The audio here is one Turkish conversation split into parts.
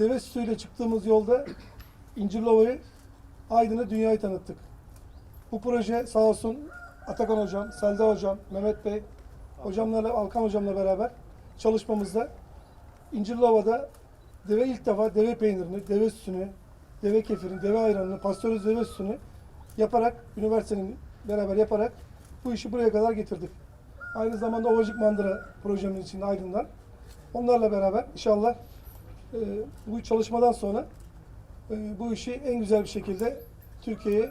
deve sütüyle çıktığımız yolda İncirlova'yı, Aydın'ı dünyayı tanıttık. Bu proje sağ olsun Atakan Hocam, Selda Hocam, Mehmet Bey, hocamlarla, Alkan Hocamla beraber çalışmamızda İncirlova'da deve ilk defa deve peynirini, deve sütünü, deve kefirini, deve ayranını, pastörize deve sütünü yaparak, üniversitenin beraber yaparak bu işi buraya kadar getirdik. Aynı zamanda Ovacık Mandıra projemiz için Aydın'dan. Onlarla beraber inşallah e, bu çalışmadan sonra e, bu işi en güzel bir şekilde Türkiye'ye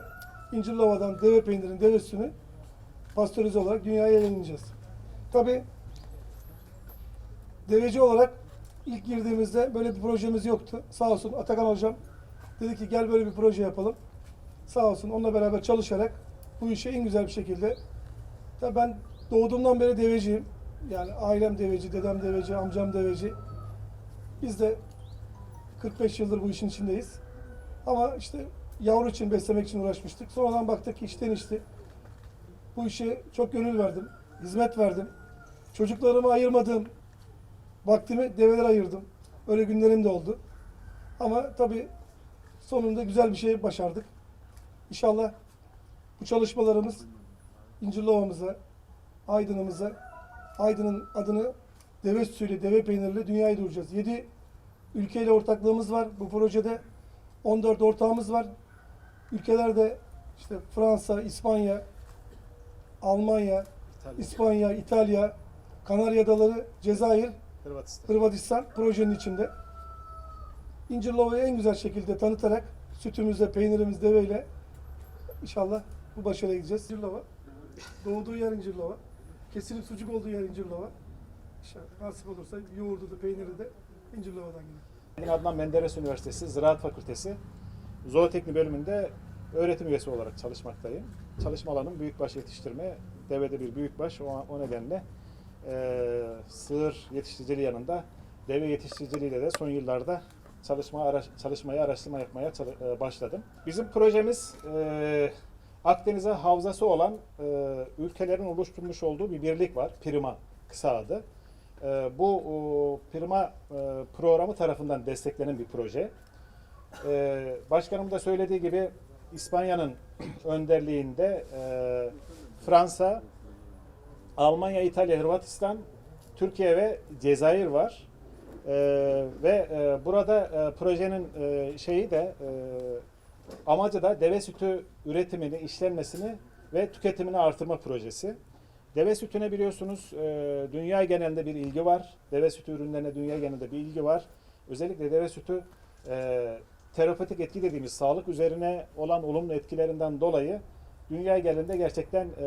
İncirlova'dan deve peynirini, deve sütünü pastörize olarak dünyaya yayınlayacağız. Tabii deveci olarak ilk girdiğimizde böyle bir projemiz yoktu. Sağ olsun Atakan Hocam dedi ki gel böyle bir proje yapalım. Sağ olsun onunla beraber çalışarak bu işi en güzel bir şekilde Tabii ben doğduğumdan beri deveciyim. Yani ailem deveci, dedem deveci, amcam deveci. Biz de 45 yıldır bu işin içindeyiz. Ama işte yavru için beslemek için uğraşmıştık. Sonradan baktık ki işten işti. Bu işe çok gönül verdim. Hizmet verdim. Çocuklarımı ayırmadığım vaktimi develere ayırdım. Öyle günlerim de oldu. Ama tabii sonunda güzel bir şey başardık. İnşallah bu çalışmalarımız İncirlova'mıza, Aydın'ımıza, Aydın'ın adını deve sütüyle, deve peyniriyle dünyaya duyuracağız. 7 ülkeyle ortaklığımız var bu projede. 14 ortağımız var. Ülkelerde işte Fransa, İspanya, Almanya, İspanya, İtalya, Kanarya Adaları, Cezayir, Hırvatistan. Hırvatistan projenin içinde. İncirlova'yı en güzel şekilde tanıtarak sütümüzle, peynirimizle, deveyle inşallah bu başarıya gideceğiz. İncirlova, doğduğu yer İncirlova, kesilip sucuk olduğu yer İncirlova. İnşallah nasip olursa yoğurdu da peyniri de İncirlova'dan. Benim Adnan Menderes Üniversitesi Ziraat Fakültesi Zooteknik bölümünde öğretim üyesi olarak çalışmaktayım. Çalışma alanım büyükbaş yetiştirme. Devede bir büyükbaş. O, o nedenle eee sığır yetiştiriciliği yanında deve yetiştiriciliğiyle de son yıllarda çalışma ara, çalışmaya, araştırma yapmaya çalı- eee, başladım. Bizim projemiz eee, Akdeniz'e havzası olan eee, ülkelerin oluşturmuş olduğu bir birlik var. Prima kısa adı. Ee, bu o, Prima e, programı tarafından desteklenen bir proje. Ee, başkanım da söylediği gibi İspanya'nın önderliğinde e, Fransa, Almanya, İtalya, Hırvatistan, Türkiye ve Cezayir var. Ee, ve e, burada e, projenin e, şeyi de e, amacı da deve sütü üretimini, işlenmesini ve tüketimini artırma projesi. Deve sütüne biliyorsunuz e, dünya genelinde bir ilgi var. Deve sütü ürünlerine dünya genelinde bir ilgi var. Özellikle deve sütü e, terapötik etki dediğimiz sağlık üzerine olan olumlu etkilerinden dolayı dünya genelinde gerçekten e,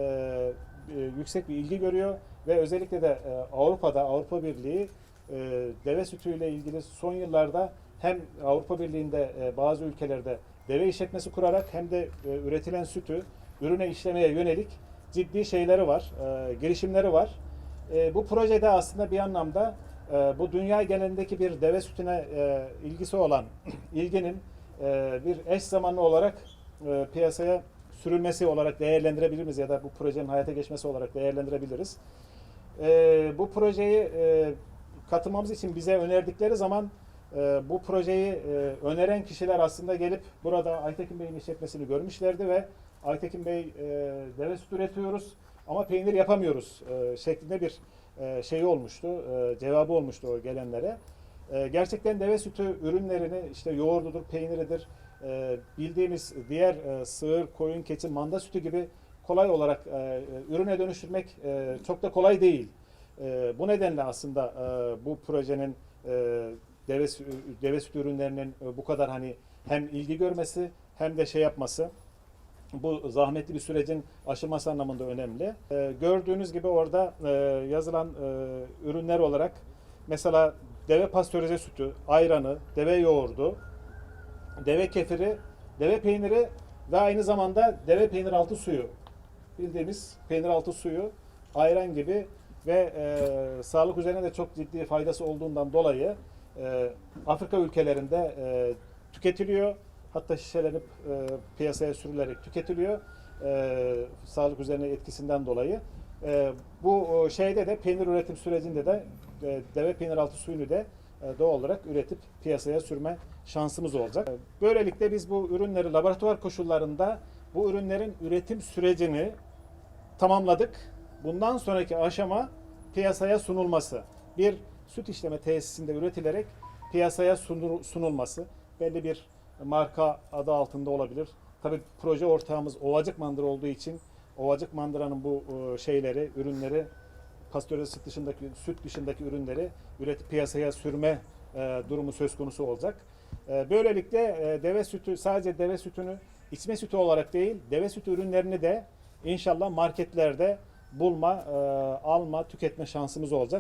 e, yüksek bir ilgi görüyor ve özellikle de e, Avrupa'da Avrupa Birliği e, deve sütüyle ilgili son yıllarda hem Avrupa Birliği'nde e, bazı ülkelerde deve işletmesi kurarak hem de e, üretilen sütü ürüne işlemeye yönelik ciddi şeyleri var, e, girişimleri var. E, bu projede aslında bir anlamda e, bu dünya genelindeki bir deve sütüne e, ilgisi olan ilginin e, bir eş zamanlı olarak e, piyasaya sürülmesi olarak değerlendirebiliriz ya da bu projenin hayata geçmesi olarak değerlendirebiliriz. E, bu projeyi e, katılmamız için bize önerdikleri zaman e, bu projeyi e, öneren kişiler aslında gelip burada Aytekin Bey'in işletmesini görmüşlerdi ve Aytekin Bey e, deve sütü üretiyoruz ama peynir yapamıyoruz e, şeklinde bir e, şey olmuştu, e, cevabı olmuştu o gelenlere. E, gerçekten deve sütü ürünlerini işte yoğurdudur, peyniridir, e, bildiğimiz diğer e, sığır, koyun, keçi, manda sütü gibi kolay olarak e, e, ürüne dönüştürmek e, çok da kolay değil. E, bu nedenle aslında e, bu projenin e, deve, deve sütü ürünlerinin e, bu kadar hani hem ilgi görmesi hem de şey yapması bu zahmetli bir sürecin aşılması anlamında önemli. E, gördüğünüz gibi orada e, yazılan e, ürünler olarak mesela deve pastörize sütü, ayranı, deve yoğurdu, deve kefiri, deve peyniri ve aynı zamanda deve peynir altı suyu. Bildiğimiz peynir altı suyu, ayran gibi ve e, sağlık üzerine de çok ciddi faydası olduğundan dolayı e, Afrika ülkelerinde e, tüketiliyor. Hatta şişelenip e, piyasaya sürülerek tüketiliyor. E, sağlık üzerine etkisinden dolayı. E, bu şeyde de peynir üretim sürecinde de e, deve peynir altı suyunu da e, doğal olarak üretip piyasaya sürme şansımız olacak. E, Böylelikle biz bu ürünleri laboratuvar koşullarında bu ürünlerin üretim sürecini tamamladık. Bundan sonraki aşama piyasaya sunulması. Bir süt işleme tesisinde üretilerek piyasaya sunul- sunulması. Belli bir marka adı altında olabilir. Tabii proje ortağımız Ovacık Mandıra olduğu için Ovacık Mandıra'nın bu e, şeyleri, ürünleri pastörize süt dışındaki süt dışındaki ürünleri üretip piyasaya sürme e, durumu söz konusu olacak. E, böylelikle deve sütü sadece deve sütünü içme sütü olarak değil, deve sütü ürünlerini de inşallah marketlerde bulma, alma, tüketme şansımız olacak.